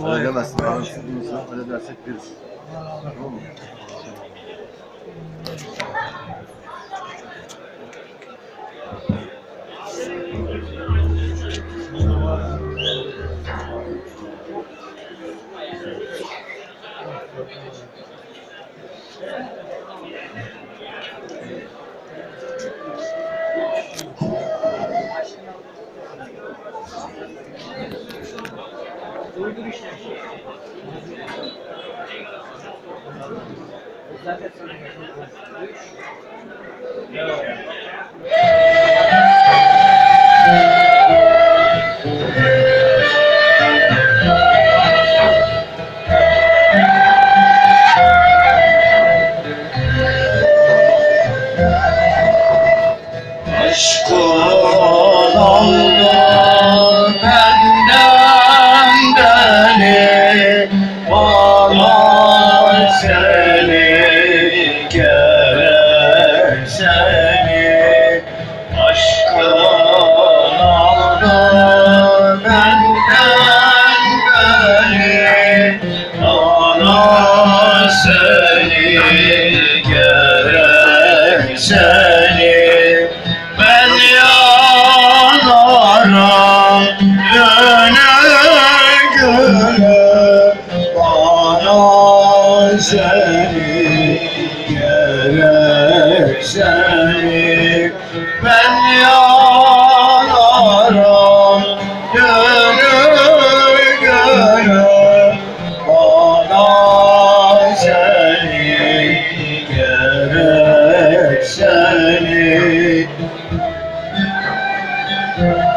Halledemezsin. Bağımsızlığınızı halledersek veririz. Tamam mı? Aşkın oldu seni gerek seni ben yanarım güne güne Bana seni gerek seni Ben Aşkın